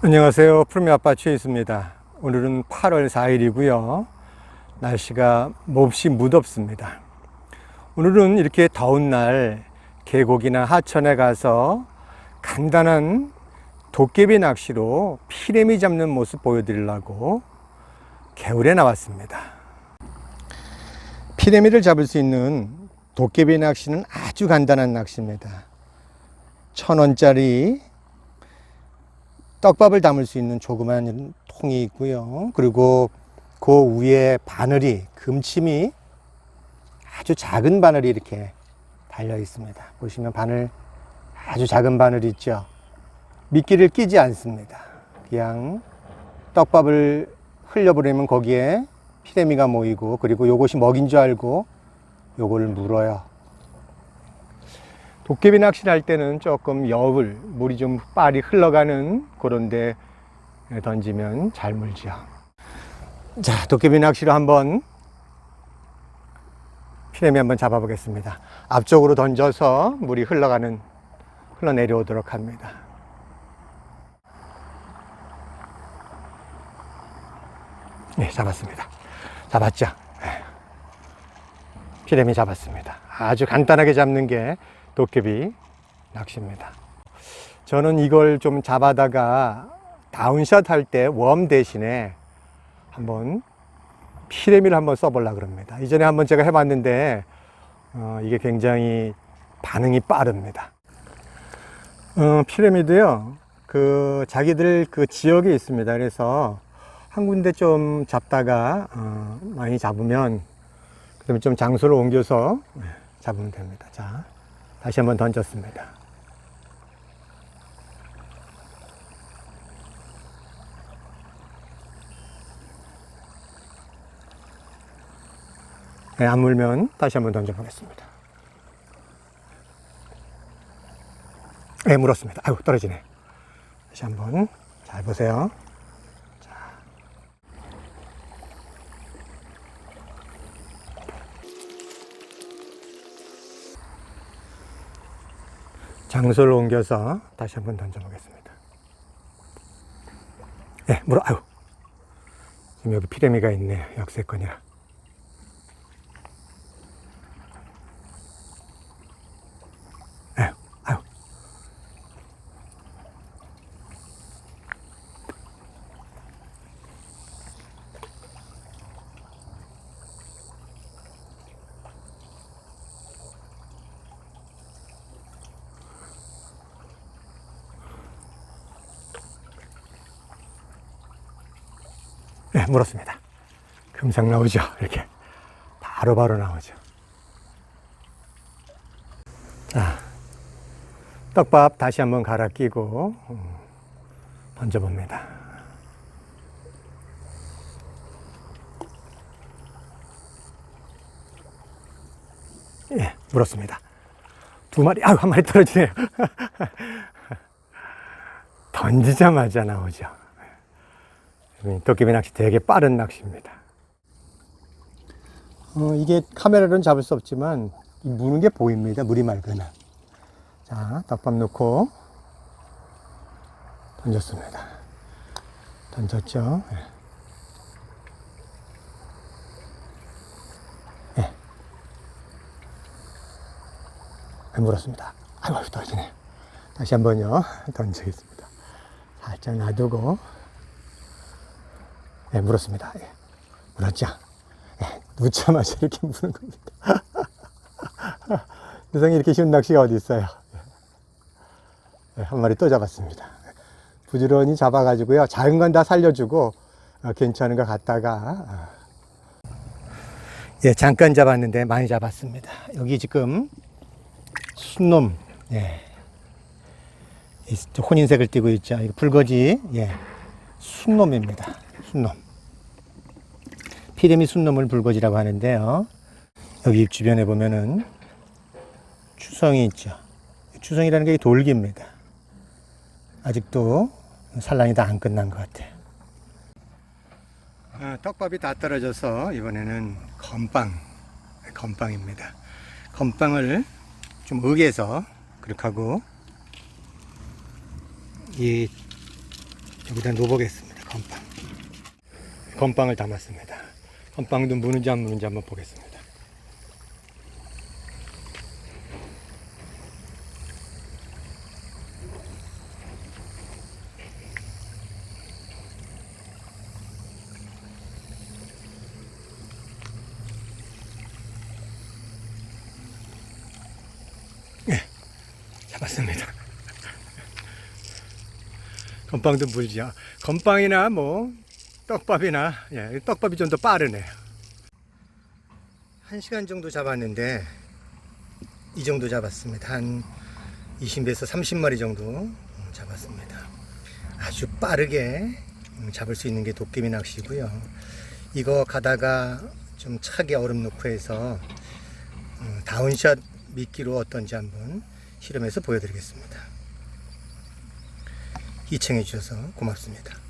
안녕하세요. 푸르미 아빠 최희수입니다. 오늘은 8월 4일이고요. 날씨가 몹시 무덥습니다. 오늘은 이렇게 더운 날 계곡이나 하천에 가서 간단한 도깨비 낚시로 피레미 잡는 모습 보여드리려고 개울에 나왔습니다. 피레미를 잡을 수 있는 도깨비 낚시는 아주 간단한 낚시입니다. 천 원짜리 떡밥을 담을 수 있는 조그만 통이 있고요. 그리고 그 위에 바늘이 금침이 아주 작은 바늘이 이렇게 달려 있습니다. 보시면 바늘 아주 작은 바늘이 있죠. 미끼를 끼지 않습니다. 그냥 떡밥을 흘려버리면 거기에 피레미가 모이고 그리고 요것이 먹인 줄 알고 요걸 물어요. 도깨비 낚시를 할 때는 조금 여울, 물이 좀 빨리 흘러가는 그런 데 던지면 잘 물죠. 자, 도깨비 낚시로 한번 피레미 한번 잡아보겠습니다. 앞쪽으로 던져서 물이 흘러가는, 흘러내려오도록 합니다. 네, 잡았습니다. 잡았죠? 네. 피레미 잡았습니다. 아주 간단하게 잡는 게 도깨비 낚시입니다. 저는 이걸 좀 잡아다가 다운샷 할 때 웜 대신에 한번 피레미를 한번 써보려고 그럽니다. 이전에 한번 제가 해봤는데 어, 이게 굉장히 반응이 빠릅니다. 어, 피레미도요, 그 자기들 그 지역에 있습니다. 그래서 한 군데 좀 잡다가 어, 많이 잡으면 그다음에 좀 장소를 옮겨서 잡으면 됩니다. 자, 다시 한번 던졌습니다. 네, 안 물면 다시 한번 던져보겠습니다. 네, 물었습니다. 아유, 떨어지네. 다시 한번 잘 보세요. 장소를 옮겨서 다시 한번 던져보겠습니다. 네, 물어, 아유. 지금 여기 피레미가 있네요. 역세권이라. 네, 물었습니다. 금방 나오죠. 이렇게. 바로 바로 나오죠. 자, 떡밥 다시 한번 갈아 끼고, 음, 던져봅니다. 예, 물었습니다. 두 마리, 아유, 한 마리 떨어지네요. 던지자마자 나오죠. 도깨비 낚시 되게 빠른 낚시입니다. 어, 이게 카메라로는 잡을 수 없지만 이 무는 게 보입니다. 물이 맑으면. 자, 떡밥 넣고 던졌습니다. 던졌죠. 예. 예. 네, 물었습니다. 아이고, 떨어지네. 다시 한 번요. 던지겠습니다. 살짝 놔두고 네, 물었습니다. 예. 물었죠? 예, 묻자마자 이렇게 무는 겁니다. 세상에 이렇게 쉬운 낚시가 어디 있어요? 예, 한 마리 또 잡았습니다. 부지런히 잡아가지고요. 작은 건 다 살려주고, 어, 괜찮은 거 갖다가, 어. 예, 잠깐 잡았는데 많이 잡았습니다. 여기 지금 순놈, 예. 이 혼인색을 띠고 있죠. 이거 불거지, 예. 순놈입니다. 순놈. 피레미 순놈을 불거지라고 하는데요. 여기 입 주변에 보면은 추성이 있죠. 추성이라는 게 돌기입니다. 아직도 산란이 다 안 끝난 것 같아요. 아, 떡밥이 다 떨어져서 이번에는 건빵, 건빵입니다. 건빵을 좀 으개서 그렇게 하고 이 여기다 놓아보겠습니다. 건빵. 건빵을 담았습니다. 건빵도 무는지 안 무는지 한번 보겠습니다. 잡았습니다. 건빵도 물죠. 건빵이나 뭐 떡밥이나 예, 떡밥이 좀 더 빠르네요. 한 시간 정도 잡았는데 이 정도 잡았습니다. 한 20에서 30마리 정도 음, 잡았습니다. 아주 빠르게 음, 잡을 수 있는 게 도깨비 낚시고요. 이거 가다가 좀 차게 얼음 넣고 해서 음, 다운샷 미끼로 어떤지 한번 실험해서 보여드리겠습니다. 시청해 주셔서 고맙습니다.